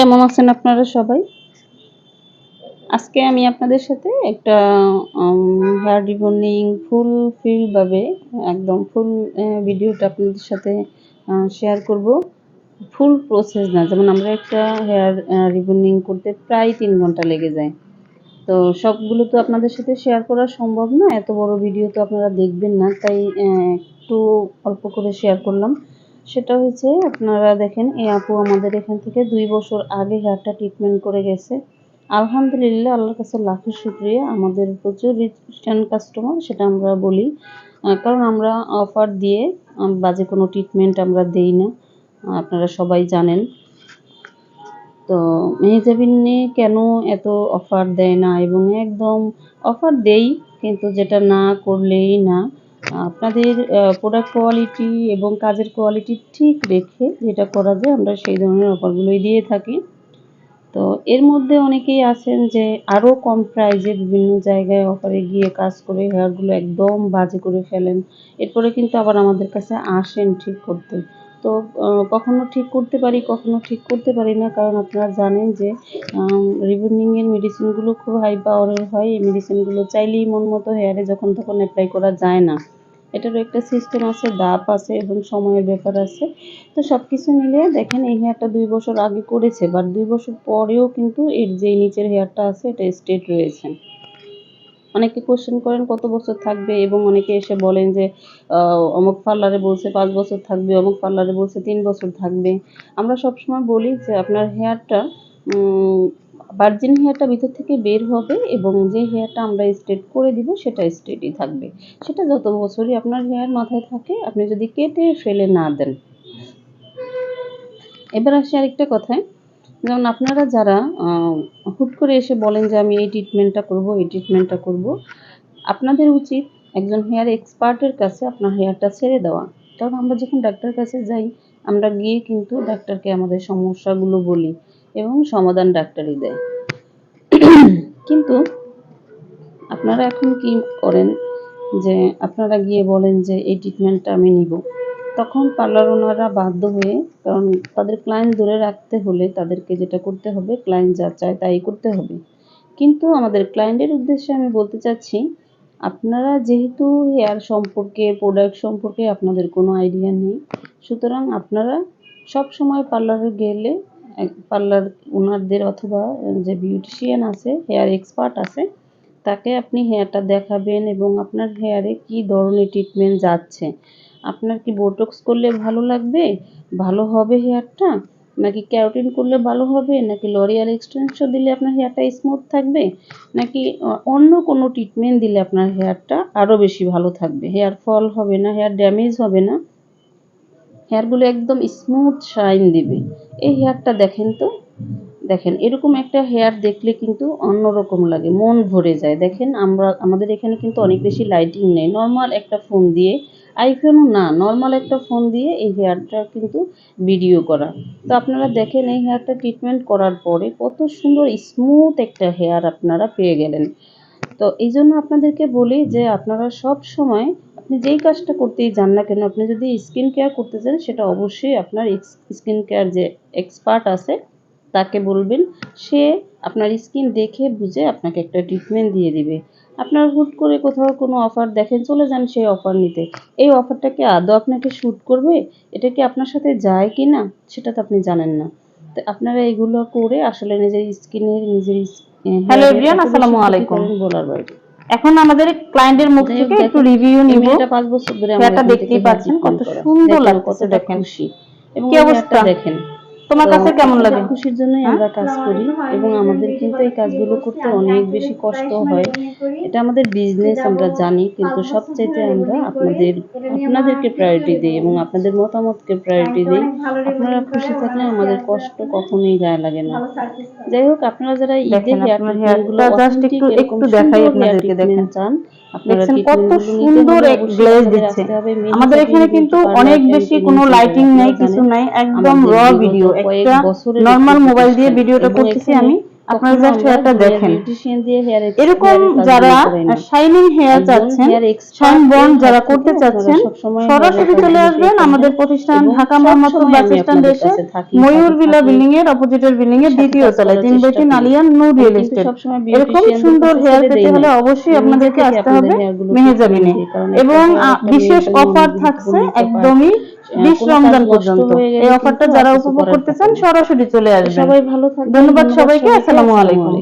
কেমন আছেন আপনারা সবাই? আজকে আমি আপনাদের সাথে একটা হেয়ার রিবনিং ফুল ফিল ভাবে, একদম ফুল ভিডিওটা আপনাদের সাথে শেয়ার করব। ফুল প্রসেস না, যেমন আমরা একটা হেয়ার রিবনিং করতে প্রায় তিন ঘণ্টা লেগে যায়। তো সবগুলো তো আপনাদের সাথে শেয়ার করা সম্ভব না, এত বড় ভিডিও তো আপনারা দেখবেন না, তাই একটু অল্প করে শেয়ার করলাম। সেটা হচ্ছে আপনারা দেখেন, এই আপু আমাদের এখান থেকে দুই বছর আগে হেয়ারটা ট্রিটমেন্ট করে গেছে। আলহামদুলিল্লাহ, আল্লাহর কাছে লাখের শুক্রিয়া। আমাদের প্রচুর রিটার্ন কাস্টমার সেটা আমরা বলি। কারণ আমরা অফার দিয়ে বাজে কোনো ট্রিটমেন্ট আমরা দেই না। আপনারা সবাই জানেন। তো মেহজাবিনে কেন এত অফার দেয় না? এবং একদম অফার দেই, কিন্তু যেটা না করলেই না। আপনাদের প্রোডাক্ট কোয়ালিটি এবং কাজের কোয়ালিটি ঠিক রেখে যেটা করা যায়, আমরা সেই ধরনের অফারগুলোই দিয়ে থাকি। তো এর মধ্যে অনেকেই আছেন যে আরও কম প্রাইজে বিভিন্ন জায়গায় অফারে গিয়ে কাজ করে হেয়ারগুলো একদম বাজে করে ফেলেন। এরপরে কিন্তু আবার আমাদের কাছে আসেন ঠিক করতে। তো কখনো ঠিক করতে পারি, কখনো ঠিক করতে পারি না, কারণ আপনারা জানেন যে রিবন্ডিংয়ের মেডিসিনগুলো খুব হাই পাওয়ারের হয়। এই মেডিসিনগুলো চাইলেই মন মতো হেয়ারে যখন তখন অ্যাপ্লাই করা যায় না। এটারও একটা সিস্টেম আছে দাপ আছে এবং সময়ের ব্যাপার আছে। তো সব কিছু মিলিয়ে দেখেন, এই হেয়ারটা দুই বছর আগে করেছে বাট দুই বছর পরেও কিন্তু এর যে নিচের হেয়ারটা আছে, এটা স্ট্রেট রয়েছে। অনেকে কোশ্চেন করেন, কত বছর থাকবে? এবং অনেকে এসে বলেন যে অমুক পার্লারে বলছে পাঁচ বছর থাকবে, অমুক পার্লারে বলছে তিন বছর থাকবে। আমরা সবসময় বলি যে, আপনার হেয়ারটা ভার্জিন হেয়ারটা ভিতর থেকে বের হবে এবং যে হেয়ারটা আমরা স্ট্রেট করে দিব সেটা স্ট্রেটই থাকবে। সেটা যত বছরই আপনার হেয়ার মাথায় থাকে, আপনি যদি কেটে ফেলে না দেন। এবার আসি আরেকটা কথায়। যেমন আপনারা যারা হুট করে এসে বলেন যে আমি এই ট্রিটমেন্টটা করব, এই ট্রিটমেন্টটা করব, আপনাদের উচিত একজন হেয়ার এক্সপার্টের কাছে আপনার হেয়ারটা ছেড়ে দেওয়া। কারণ আমরা যখন ডাক্তার কাছে যাই, আমরা গিয়ে কিন্তু ডাক্তারকে আমাদের সমস্যাগুলো বলি। এবং সমাধান ডাক্তারই দেয়। কিন্তু আপনারা এখন কি করেন যে, আপনারা গিয়ে বলেন যে, এই ট্রিটমেন্টটা আমি নিব। তখন পার্লার ওনারা বাধ্য হয়ে, কারণ তাদের ক্লায়েন্ট ধরে রাখতে হলে তাদেরকে যেটা করতে হবে ক্লায়েন্ট যা চায় তাই করতে হবে। কিন্তু আমাদের ক্লায়েন্টের উদ্দেশ্যে আমি বলতে চাচ্ছি, আপনারা যেহেতু হেয়ার সম্পর্কে প্রোডাক্ট সম্পর্কে আপনাদের কোনো আইডিয়া নেই, সুতরাং আপনারা সব সময় পার্লারে গেলে পার্লার ওনারদের অথবা যে বিউটিশিয়ান আছে, হেয়ার এক্সপার্ট আছে, তাকে আপনি হেয়ারটা দেখাবেন এবং আপনার হেয়ারে কি ধরনের ট্রিটমেন্ট যাচ্ছে। আপনার কি বোটক্স করলে ভালো লাগবে? ভালো হবে হেয়ারটা? নাকি ক্যারোটিন করলে ভালো হবে? নাকি লরিয়াল এক্সটেনশন দিলে আপনার হেয়ারটা স্মুথ থাকবে? নাকি অন্য কোনো ট্রিটমেন্ট দিলে আপনার হেয়ারটা আরও বেশি ভালো থাকবে? হেয়ার ফল হবে না, হেয়ার ড্যামেজ হবে না। হেয়ারগুলো একদম স্মুথ শাইন দিবে। এই হেয়ারটা দেখেন তো। দেখেন, এরকম একটা হেয়ার দেখলে কিন্তু অন্যরকম লাগে, মন ভরে যায়। দেখেন, আমরা, আমাদের এখানে কিন্তু অনেক বেশি লাইটিং নেই। নর্মাল একটা ফোন দিয়ে আইফোনও না নর্মাল একটা ফোন দিয়ে এই হেয়ারটা কিন্তু ভিডিও করা। তো আপনারা দেখেন, এই হেয়ারটা ট্রিটমেন্ট করার পরে কত সুন্দর স্মুথ একটা হেয়ার আপনারা পেয়ে গেলেন। তো এই জন্য আপনাদেরকে বলি যে, আপনারা সব সময় আপনি যেই কাজটা করতেই যান না কেন আপনি যদি স্কিন কেয়ার করতে চান সেটা অবশ্যই আপনার স্কিন কেয়ার যে এক্সপার্ট আছে তাকে বলবেন। সে আপনার স্কিন দেখে বুঝে আপনাকে একটা ট্রিটমেন্ট দিয়ে দিবে। আপনার হুট করে কোথাও কোনো অফার দেখেন চলে যান সেই অফার নিতে। এই অফারটা কি আদৌ আপনাকে শ্যুট করবে? এটা কি আপনার সাথে যায় কি না সেটা তো আপনি জানেন না। তো আপনারা এগুলো করে আসলে নিজের স্কিনের নিজের everyone, আসসালামু আলাইকুম। বলার বাইরে। এখন আমাদের ক্লায়েন্টের মুখ থেকে একটু রিভিউ নিব এটা পাঁচ বছর ধরে আমরা দেখতেই পাচ্ছেন কত সুন্দর লাগছে দেখেন। কি অবস্থা? দেখেন তোমার কাছে কেমন লাগে? খুশির জন্যই আমরা কাজ করি এবং আমাদের কিন্তু এই কাজগুলো করতে অনেক বেশি কষ্ট হয়। এটা আমাদের বিজনেস আমরা জানি কিন্তু সবচাইতে আমরা আপনাদের আপনাদেরকে প্রায়োরিটি দিই এবং আপনাদের মতামতকে প্রায়োরিটি দিই। আপনারা খুশি থাকলে আমাদের কষ্ট কখনোই গায়ে লাগে না। যাই হোক আপনারা যারা ঈদে একটু একটু দেখাই আপনাদেরকে দেখেন। চান দেখছেন কত সুন্দর গ্লেজ আমাদের দিচ্ছে। আমাদের এখানে কিন্তু অনেক বেশি কোনো লাইটিং নাই কিছু নাই একদম র ভিডিও একটা নর্মাল মোবাইল দিয়ে ভিডিওটা করতেছি আমি। আপনারা জাস্ট হেয়ারটা দেখেন। এরকম যারা শাইনিং হেয়ার চাচ্ছেন শাইন বন্ড যারা করতে চাচ্ছেন সরাসরি চলে আসবেন আমাদের প্রতিষ্ঠান ঢাকা মোহাম্মদপুর বাস স্ট্যান্ড এসে ময়ূর ভিলা বিল্ডিং এর অপোজিটের বিল্ডিং এর দ্বিতীয় তলায় তিন আলিয়ান নূর রিয়েল এস্টেট এরকম সুন্দর হেয়ার পেতে হলে অবশ্যই আপনাদেরকে আসতে হবে মেহেজাবিনে এবং বিশেষ অফার থাকছে একদমই বিশ রমজান পর্যন্ত। এই অফারটা যারা উপভোগ করতে চান সরাসরি চলে আসবেন। সবাই ভালো থাকবেন ধন্যবাদ সবাইকে আসসালামু আলাইকুম।